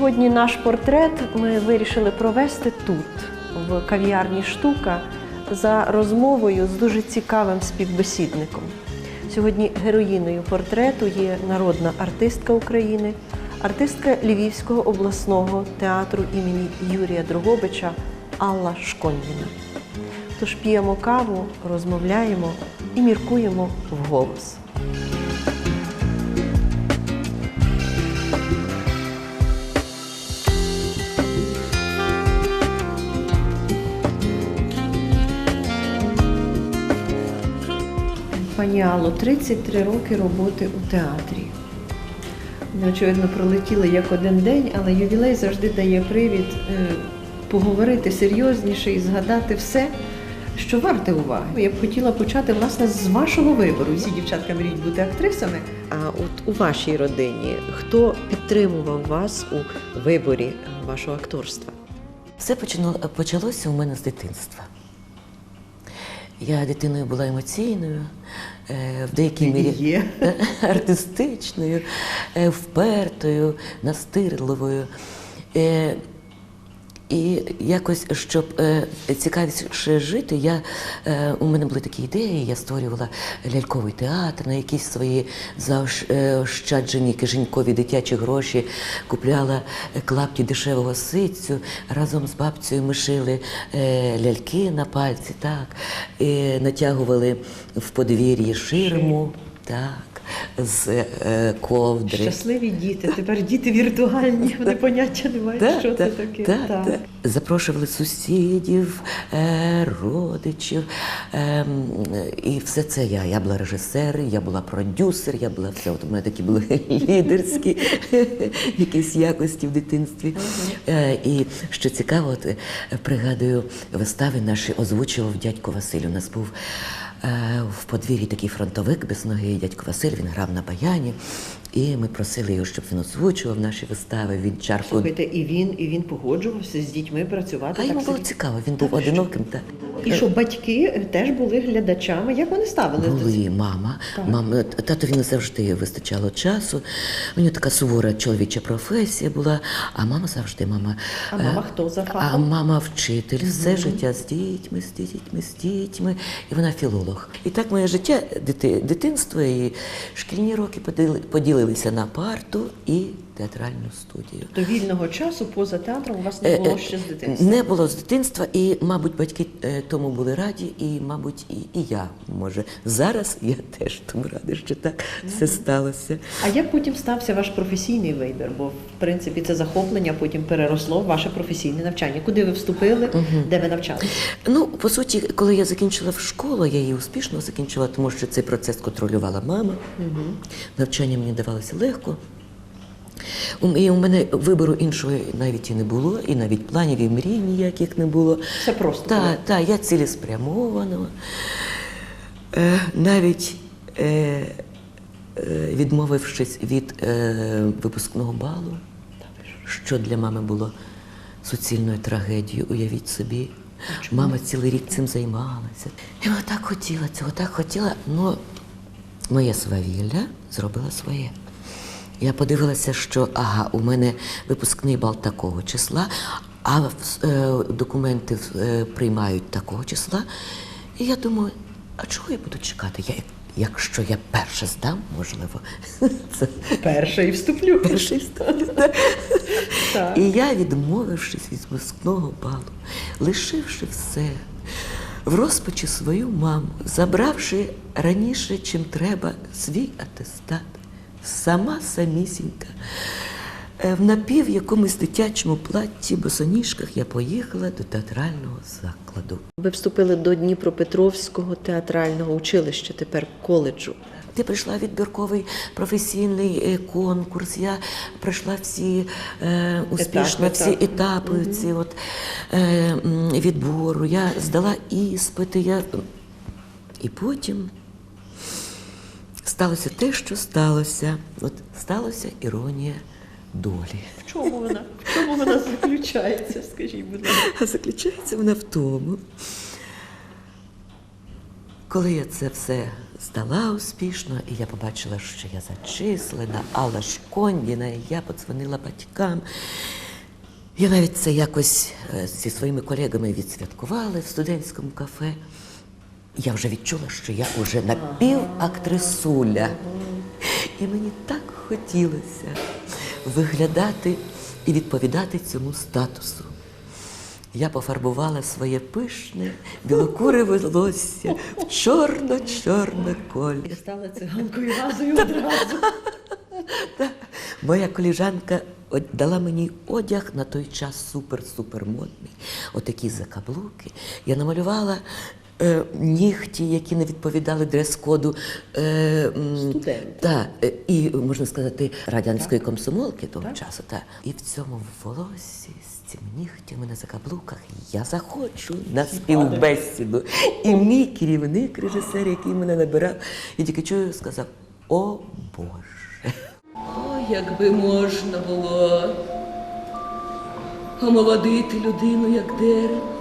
Сьогодні наш портрет ми вирішили провести тут, в кав'ярні Штука, за розмовою з дуже цікавим співбесідником. Сьогодні героїною портрету є народна артистка України, артистка Львівського обласного театру імені Юрія Дрогобича Алла Шкондіна. Тож п'ємо каву, розмовляємо і міркуємо вголос. Пані Алло, 33 роки роботи у театрі. Очевидно, пролетіли як один день, але ювілей завжди дає привід е, поговорити серйозніше і згадати все, що варте уваги. Я б хотіла почати власне з вашого вибору. Всі дівчатка мріють бути актрисами. А от у вашій родині хто підтримував вас у виборі вашого акторства? Все почало- почалося у мене з дитинства. Я дитиною була емоційною, е, в деякій мірі є. артистичною, е, впертою, настирливою. Е, І якось, щоб е, цікавіше жити, я, е, у мене були такі ідеї, я створювала ляльковий театр на якісь свої заощаджені кишенькові дитячі гроші, купляла е, клапті дешевого ситцю, разом з бабцею ми шили е, ляльки на пальці, так, і натягували в подвір'ї ширму, так, з е, ковдри. Щасливі діти. Тепер діти віртуальні, вони поняття не мають, що це так, таке. так, так. Запрошували сусідів, е, родичів. Е, і все це я. Я була режисер, я була продюсер, я була все. От у мене такі були лідерські якісь якості в дитинстві. Е, і що цікаво, от, пригадую, вистави наші озвучував дядько Василь. У нас був в подвір'ї такий фронтовик без ноги. Дядько Василь, він грав на баяні. І ми просили його, щоб він озвучував наші вистави. Він чарку Слухайте, і він, і він погоджувався з дітьми працювати. а так йому було цікаво, він був одиноким. Так. І що батьки е, теж були глядачами. Як вони ставились до? Були мама. Так. мама татові не завжди вистачало часу. У нього така сувора чоловіча професія була, а мама завжди мама. А е, мама хто за А мама вчитель, все життя з дітьми, з дітьми, з дітьми. І вона філолог. І так моє життя, дити, дитинство і шкільні роки поділи- поділилися на парту і театральну студію. До вільного часу поза театром у вас не Е, було е, ще з дитинства. Не було з дитинства, і, мабуть, батьки е, тому були раді, і, мабуть, і, і я може. Зараз я теж тому рада, що так все сталося. А як потім стався ваш професійний вибір? Бо в принципі це захоплення потім переросло в ваше професійне навчання. Куди ви вступили, де ви навчалися? Ну, по суті, коли я закінчила в школу, я її успішно закінчила, тому що цей процес контролювала мама. Навчання мені давалося легко. У- І у мене вибору іншого навіть і не було, і навіть планів і мрій ніяких не було. Все просто. Так, так, я цілеспрямована. Е, навіть е, е, відмовившись від випускного балу, що для мами було суцільною трагедією, уявіть собі. Мама цілий рік цим займалася. І вона так хотіла цього, так хотіла. Ну, моє свавілля зробила своє. Я подивилася, що ага, у мене випускний бал такого числа, а е, документи е, приймають такого числа. І я думаю, а чого я буду чекати? Я, якщо я перше здам, можливо, це Перша і вступлю. перший стане. Так. І я, відмовившись від випускного балу, лишивши все, в розпачі свою маму, забравши раніше, чим треба, свій атестат, сама самісінька, е, в напів якомусь дитячому платті, босоніжках я поїхала до театрального закладу. Ви вступили до Дніпропетровського театрального училища, тепер коледжу. Я прийшла відбірковий професійний е, конкурс. Я пройшла всі е, успішно, Етапи, всі етапи ці от, е, відбору. Я здала іспити. Я... І потім сталося те, що сталося. От сталося іронія долі. В чому вона? В чому вона заключається? Скажіть, будь ласка. А заключається вона в тому, коли я це все здала успішно, і я побачила, що я зачислена, Алла Шкондіна, і я подзвонила батькам. Я навіть це якось е, зі своїми колегами відсвяткували в студентському кафе. Я вже відчула, що я вже напівактрисуля. І мені так хотілося виглядати і відповідати цьому статусу. Я пофарбувала своє пишне білокуре волосся в чорно-чорно колір. Стала циганкою газою одразу. Моя коліжанка дала мені одяг на той час супер-супер модний. Отакі закаблуки. Я намалювала е, нігті, які не відповідали дрес-коду. Е, та, е, і, можна сказати, радянської комсомолки того часу. Та. І в цьому волосі, з цими нігтями на закаблуках я захочу на співбесіду. І мій керівник, режисер, який мене набирав, я тільки чую, сказав: О Боже! О, якби можна було омолодити людину, як дерево,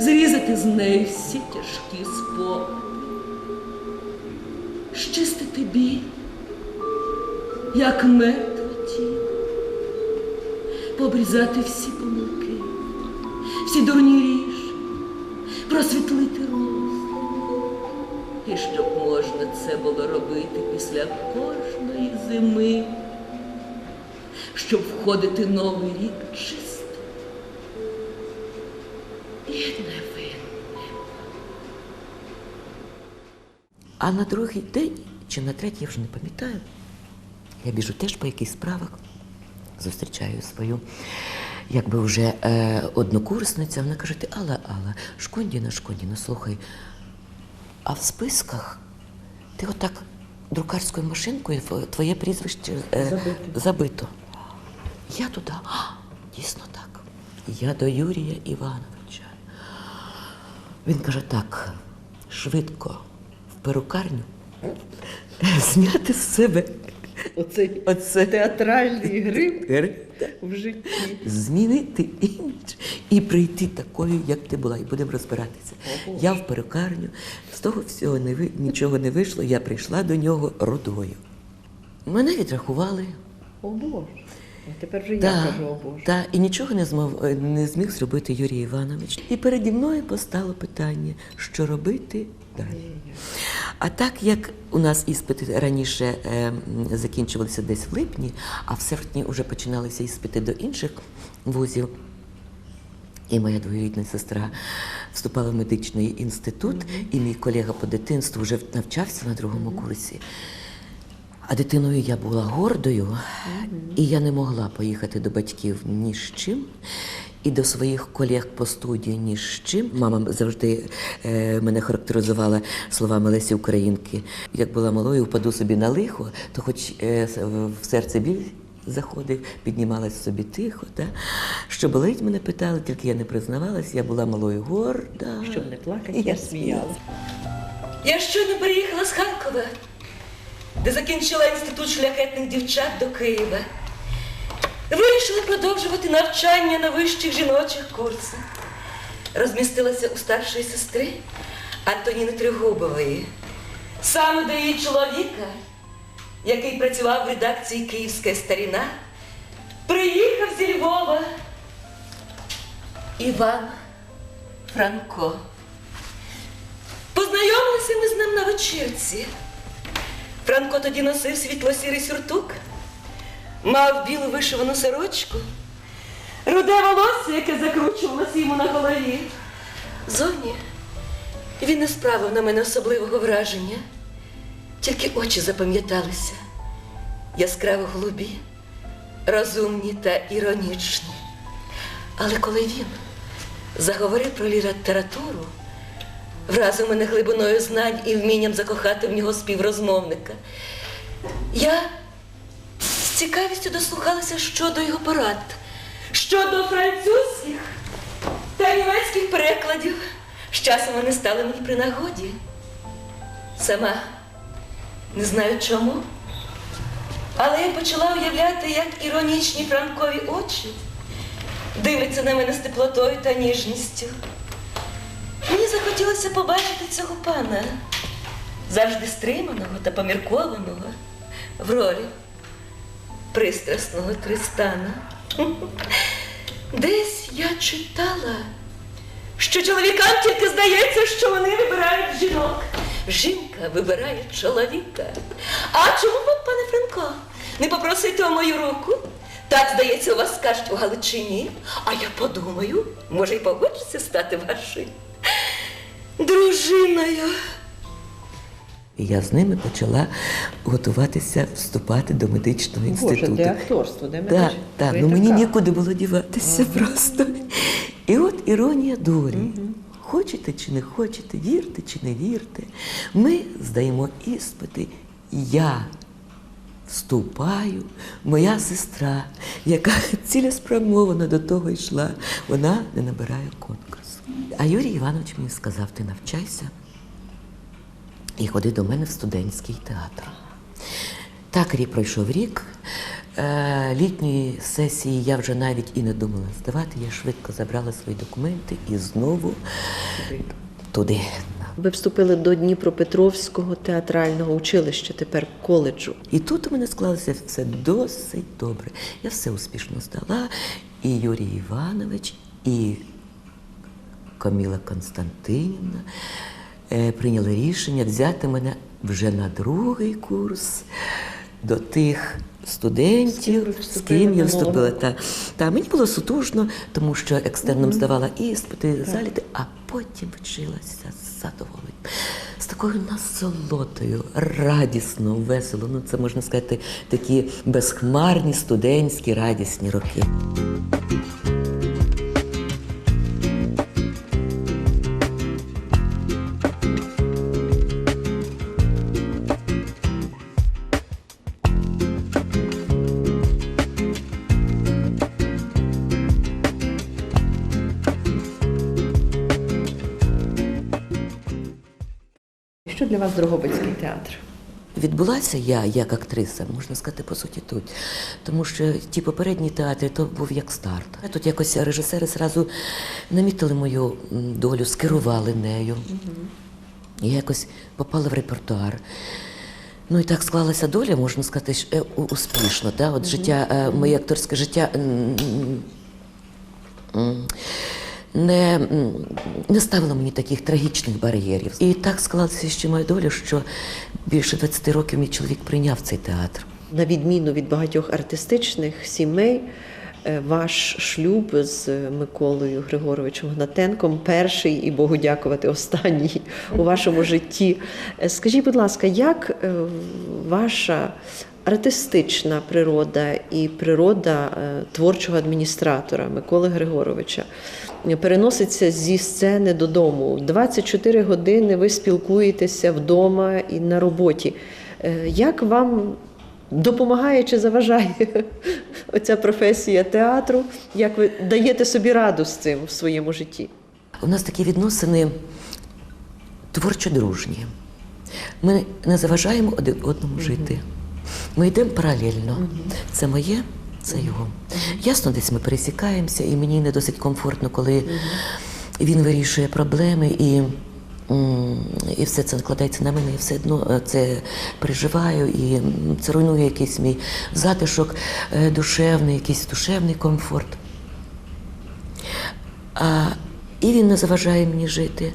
зрізати з неї всі тяжкі спогади, щистити біль, як мед тіло, пообрізати всі помилки, всі дурні рішення, просвітлити розум. І щоб можна це було робити після кожної зими, щоб входити новий рік чисто А на другий день чи на третій, я вже не пам'ятаю, я біжу теж по якихось справах, зустрічаю свою, якби вже е, однокурсниця. Вона каже, ти Алла, Алла, Шкондіна, Шкондіна, слухай, а в списках ти отак друкарською машинкою твоє прізвище е, Забито. забито. Я туди, а, дійсно так. Я до Юрія Івановича. Він каже, так, швидко перукарню зняти з себе Оцей оце театральний гриб гри, в житті. змінити імідж і прийти такою, як ти була, і будемо розбиратися. Я в перукарню, з того всього не ви, нічого не вийшло, я прийшла до нього родою. Мене відрахували. О Боже. Тепер вже я кажу, о Боже. та, і нічого не, змов, е, не зміг зробити Юрій Іванович. І переді мною постало питання, що робити далі. А так як у нас іспити раніше е, закінчувалися десь в липні, а в серпні вже починалися іспити до інших вузів. І моя двоюрідна сестра вступала в медичний інститут, і мій колега по дитинству вже навчався на другому курсі. А дитиною я була гордою, і я не могла поїхати до батьків ні з чим, і до своїх колег по студії ні з чим. Мама завжди е, мене характеризувала словами Лесі Українки. Як була малою, впаду собі на лихо, то хоч е, в серце біль заходив, піднімалась собі тихо. Та? Що болить, мене питали, тільки я не признавалась, я була малою горда. Щоб не плакати, я сміялася. Я щойно переїхала з Харкова, де закінчила інститут шляхетних дівчат до Києва. Вирішила продовжувати навчання на вищих жіночих курсах. Розмістилася у старшої сестри Антоніни Тригубової, саме до її чоловіка, який працював в редакції Київська старіна, приїхав зі Львова Іван Франко. Познайомилися ми з ним на вечірці. Франко тоді носив світло-сірий сюртук, мав білу вишивану сорочку, руде волосся, яке закручувалося йому на голові. Зовні він не справив на мене особливого враження, тільки очі запам'яталися. Яскраво голубі, розумні та іронічні. Але коли він заговорив про літературу, вразив мене глибиною знань і вмінням закохати в нього співрозмовника. Я з цікавістю дослухалася щодо його порад, щодо французьких та німецьких перекладів. З часом вони стали мені при нагоді. Сама не знаю чому. Але я почала уявляти, як іронічні франкові очі дивляться на мене з теплотою та ніжністю. Мені захотілося побачити цього пана, завжди стриманого та поміркованого в ролі пристрасного Тристана. Десь я читала, що чоловікам тільки здається, що вони вибирають жінок. Жінка вибирає чоловіка. А чому ви, пане Франко, не попросите мою руку? Так, здається, у вас скажуть у Галичині. А я подумаю, може, й погоджуся стати вашою дружиною. І я з ними почала готуватися вступати до медичного інституту. акторства, де Так, так, ну мені нікуди було діватися просто. І от іронія долі. Хочете чи не хочете, вірте чи не вірте. Ми здаємо іспити. Я вступаю, моя сестра, яка цілеспрямовано до того йшла, вона не набирає конкурсу. А Юрій Іванович мені сказав: ти навчайся і ходи до мене в студентський театр. Так рік пройшов рік. Е, Літньої сесії я вже навіть і не думала здавати. Я швидко забрала свої документи і знову туди. Ви вступили до Дніпропетровського театрального училища, тепер коледжу. І тут у мене склалося все досить добре. Я все успішно здала. І Юрій Іванович, і Каміла Константинівна е, прийняли рішення взяти мене вже на другий курс до тих студентів, з ким я вступила. Та, та мені було сутужно, тому що екстерном здавала іспити, заліти, а потім вчилася з задоволенням. З такою насолодою, радісно, весело. Ну, це можна сказати, такі безхмарні студентські радісні роки. Для вас Дрогобицький театр? Відбулася я як актриса, можна сказати, по суті, тут. Тому що ті попередні театри то був як старт. Тут якось режисери зразу намітили мою долю, скерували нею. Я якось попала в репертуар. Ну і так склалася доля, можна сказати, е, успішно. Да? От життя, е, моє акторське життя не, не ставило мені таких трагічних бар'єрів. І так склалася ще моя доля, що більше 20 років мій чоловік прийняв цей театр. На відміну від багатьох артистичних сімей, е, ваш шлюб з Миколою Григоровичем Гнатенком перший і Богу дякувати, останній у вашому житті. Е, Скажіть, будь ласка, як е, ваша артистична природа і природа е, творчого адміністратора Миколи Григоровича переноситься зі сцени додому? 24 години ви спілкуєтеся вдома і на роботі. Е, Як вам допомагає чи заважає оця професія театру? Як ви даєте собі раду з цим в своєму житті? У нас такі відносини творчо дружні. Ми не заважаємо один одному жити. Ми йдемо паралельно. Це моє, це його. Ясно, десь ми пересікаємося, і мені не досить комфортно, коли він вирішує проблеми і. І все це накладається на мене, і все одно е, це переживаю, і це руйнує якийсь мій затишок е, душевний, якийсь душевний комфорт. А, і він не заважає мені жити.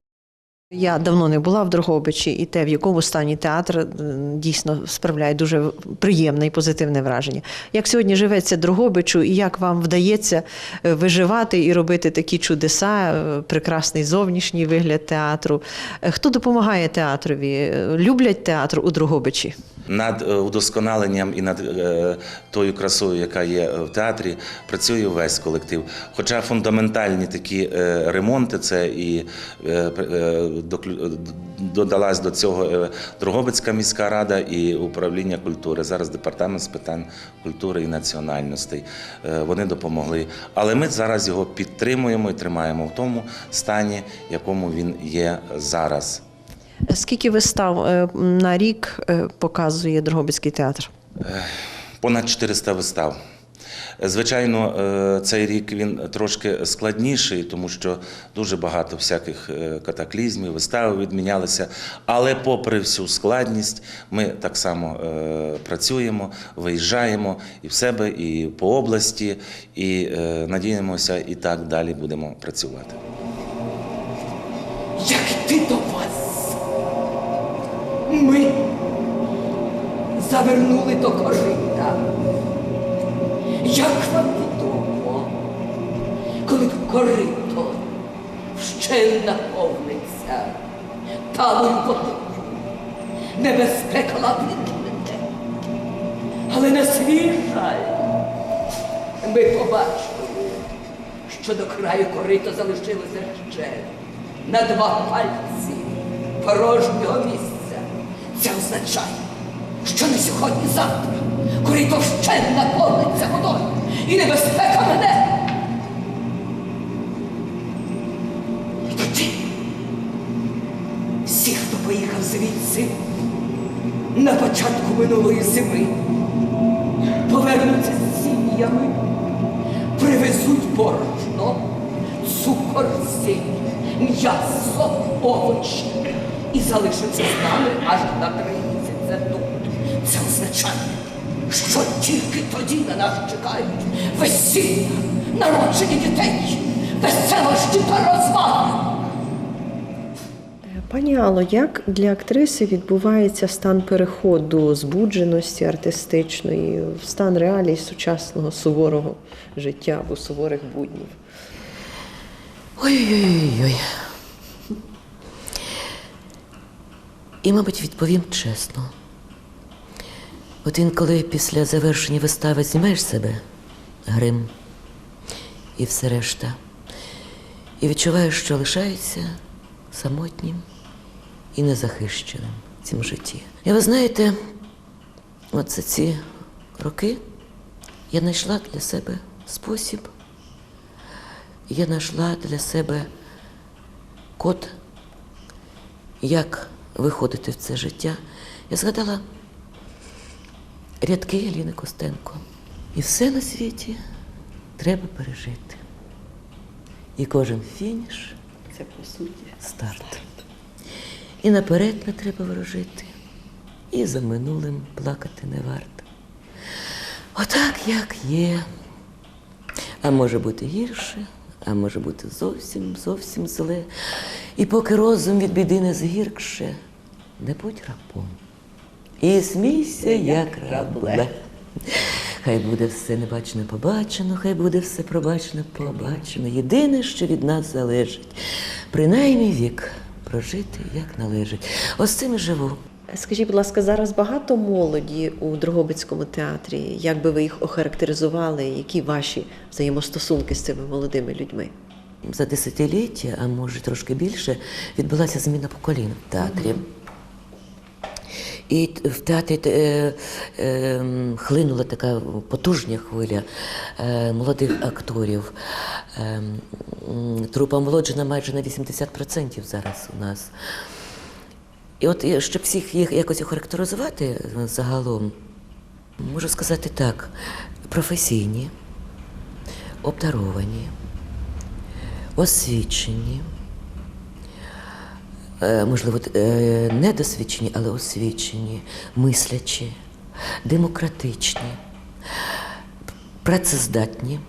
Я давно не була в Дрогобичі, і те, в якому стані театр дійсно справляє дуже приємне і позитивне враження. Як сьогодні живеться Дрогобичу, і як вам вдається е, виживати і робити такі чудеса, е, прекрасний зовнішній вигляд театру? Е, Хто допомагає театрові? Е, Люблять театр у Дрогобичі? Над е, удосконаленням і над е, тою красою, яка є в театрі, працює весь колектив. Хоча фундаментальні такі е, ремонти, це і е, додалась до цього е, Дрогобицька міська рада і управління культури. Зараз департамент з питань культури і національностей. Е, Вони допомогли. Але ми зараз його підтримуємо і тримаємо в тому стані, якому він є зараз. Скільки вистав на рік показує Дрогобицький театр? Понад 400 вистав. Звичайно, е, цей рік він трошки складніший, тому що дуже багато всяких е, катаклізмів, вистави відмінялися. Але попри всю складність, ми так само е, працюємо, виїжджаємо і в себе, і по області, і надіємося, і так далі будемо працювати. Як йти до вас? Ми завернули до корита. Як вам відомо, коли корито ще наповниться талою водою, небезпека лапнете. Але на свій жаль, ми побачили, що до краю корито залишилося ще на два пальці порожнього місця. Це означає, що не сьогодні-завтра корито ще наповниться водою і небезпека мене. І тоді всі, хто поїхав звідси на початку минулої зими, повернуться з сім'ями, привезуть борошно, цукор, сіль, м'ясо, овочі і залишаться з нами аж на три місяці тут. Це означає, що тільки тоді на нас чекають весілля, народження дітей, веселощі та розваги. Пані Алло, як для актриси відбувається стан переходу збудженості артистичної в стан реалій сучасного суворого життя або суворих буднів? Ой-ой-ой. І, мабуть, відповім чесно. От інколи після завершення вистави знімаєш себе грим і все решта. І відчуваєш, що лишається самотнім і незахищеним в цім житті. І ви знаєте, от за ці роки я знайшла для себе спосіб я знайшла для себе код, як виходити в це життя. Я згадала рядки Еліни Костенко. І все на світі треба пережити. І кожен фініш Це по суті. старт. І наперед не треба ворожити, і за минулим плакати не варто. Отак, як є. А може бути гірше, а може бути зовсім, зовсім зле. І поки розум від біди не згіркше, не будь рабом. І смійся, як рабле. Хай буде все небачено побачено, хай буде все пробачено побачено. Єдине, що від нас залежить, принаймні вік прожити як належить. Ось цим і живу. Скажіть, будь ласка, зараз багато молоді у Дрогобицькому театрі. Як би ви їх охарактеризували? Які ваші взаємостосунки з цими молодими людьми? За десятиліття, а може трошки більше, відбулася зміна поколінь в театрі. І в театрі е, е, хлинула така потужна хвиля е, молодих акторів. Е, трупа омолоджена майже на 80% зараз у нас. І от щоб всіх їх якось охарактеризувати е, загалом, можу сказати так: професійні, обдаровані, освічені, можливо, е, недосвідчені, але освічені, мислячі, демократичні, працездатні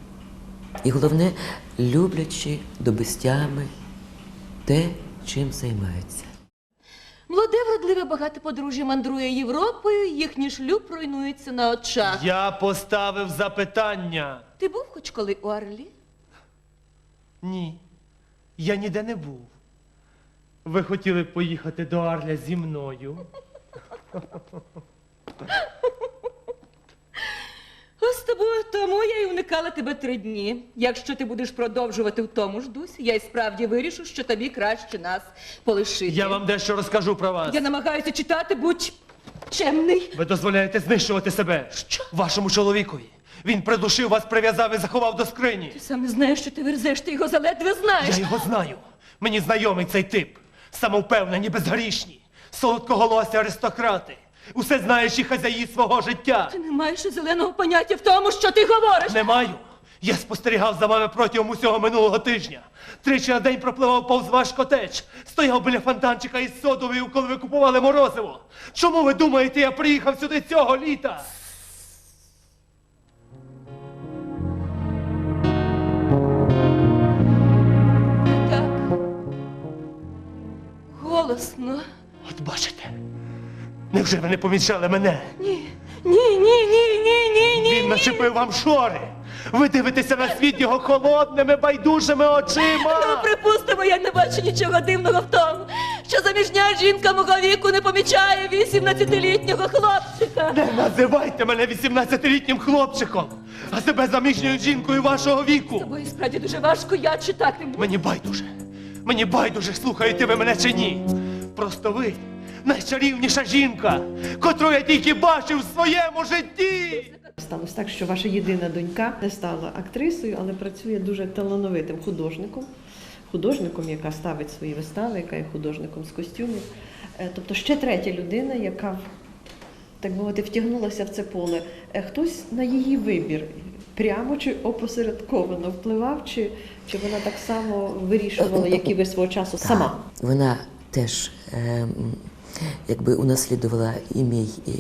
і головне, люблячі до безтями те, чим займаються. Молоде, вродливе, багате подружжя мандрує Європою, їхній шлюб руйнується на очах. Я поставив запитання. Ти був хоч коли у Орлі? Ні. Я ніде не був. Ви хотіли поїхати до Арля зі мною? Ось з тобою тому я й уникала тебе три дні. Якщо ти будеш продовжувати в тому ж дусі, я й справді вирішу, що тобі краще нас полишити. Я вам дещо розкажу про вас. Я намагаюся читати, будь чемний. Ви дозволяєте знищувати себе. Що? Вашому чоловікові. Він придушив вас, прив'язав і заховав до скрині. Ти сам не знаєш, що ти верзеш, ти його заледве знаєш. Я його знаю. Мені знайомий цей тип. Самовпевнені, безгрішні, солодкоголосі аристократи. Усе знаєш і хазяї свого життя. Ти не маєш і зеленого поняття в тому, що ти говориш. Не маю. Я спостерігав за вами протягом усього минулого тижня. Тричі на день пропливав повз ваш котеч. Стояв біля фонтанчика із содовою, коли ви купували морозиво. Чому ви думаєте, я приїхав сюди цього літа? Голосно. От бачите. Невже ви не помічали мене? Ні, ні, ні, ні, ні, ні, ні. Він начепив вам шори. Ви дивитеся на світ його холодними, байдужими очима. Ну, припустимо, я не бачу нічого дивного в тому, що заміжня жінка мого віку не помічає 18-літнього хлопчика. Не називайте мене 18-літнім хлопчиком, а себе заміжньою жінкою вашого віку. Тобою справді дуже важко, я читати буду. Мені байдуже. Мені байдуже, слухаєте ви мене чи ні. Просто ви найчарівніша жінка, котру я тільки бачив в своєму житті. Сталося так, що ваша єдина донька не стала актрисою, але працює дуже талановитим художником, художником, яка ставить свої вистави, яка є художником з костюмів. Е, Тобто ще третя людина, яка так би мовити, втягнулася в це поле. Е, Хтось на її вибір прямо чи опосередковано впливав, чи, чи вона так само вирішувала, як і ви свого часу сама. Вона теж е, якби унаслідувала і мій і,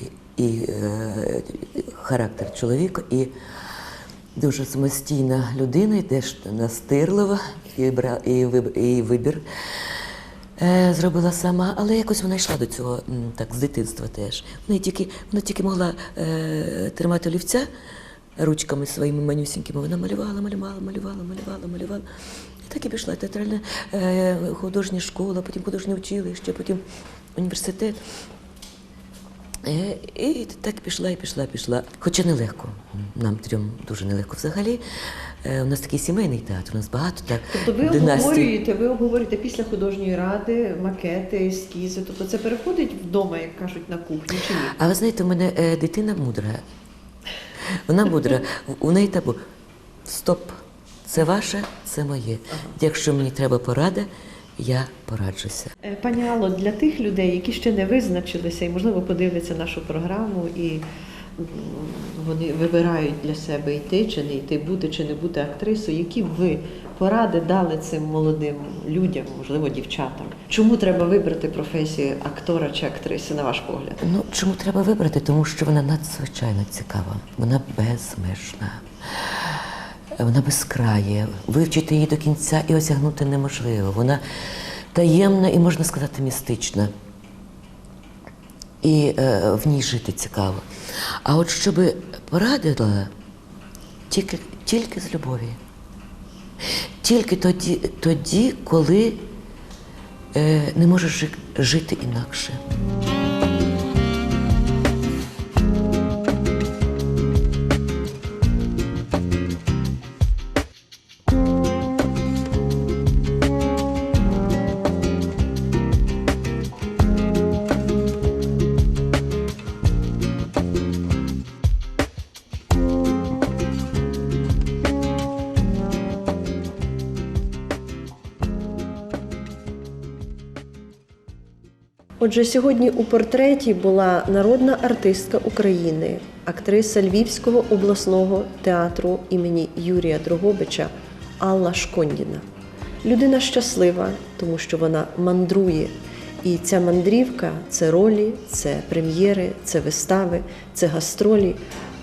і е, характер чоловіка, і дуже самостійна людина, і теж настирлива, і, бра, і, виб- і вибір е, зробила сама, але якось вона йшла до цього так, з дитинства теж. Вона тільки, вона тільки могла е, тримати олівця ручками своїми манюсінькими. Вона малювала, малювала, малювала, малювала, малювала. І так і пішла театральна е, художня школа, потім художнє училище, потім університет. Е, І так пішла і пішла, пішла. Хоча нелегко. Нам трьом дуже нелегко взагалі. Е, У нас такий сімейний театр, у нас багато так. Тобто ви династій. обговорюєте, ви обговорюєте після художньої ради макети, ескізи. Тобто це переходить вдома, як кажуть, на кухню чи ні? А ви знаєте, у мене дитина мудра. Вона мудра. У- неї табу. Стоп, це ваше, це моє. Якщо мені треба порада, я пораджуся. Е, Пані Алло, для тих людей, які ще не визначилися і, можливо, подивляться нашу програму, і вони вибирають для себе йти чи не йти, бути чи не бути актрисою, які б ви поради дали цим молодим людям, можливо, дівчатам? Чому треба вибрати професію актора чи актриси, на ваш погляд? Ну, чому треба вибрати? Тому що вона надзвичайно цікава, вона безмежна, вона безкрає. Вивчити її до кінця і осягнути неможливо. Вона таємна і, можна сказати, містична. І е, в ній жити цікаво. А от щоб порадила, тільки, тільки з любові. Тільки тоді, тоді коли е, не можеш жити інакше. Отже, сьогодні у портреті була народна артистка України, актриса Львівського обласного театру імені Юрія Дрогобича Алла Шкондіна. Людина щаслива, тому що вона мандрує. І ця мандрівка це ролі, це прем'єри, це вистави, це гастролі.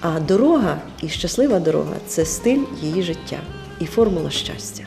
А дорога і щаслива дорога це стиль її життя і формула щастя.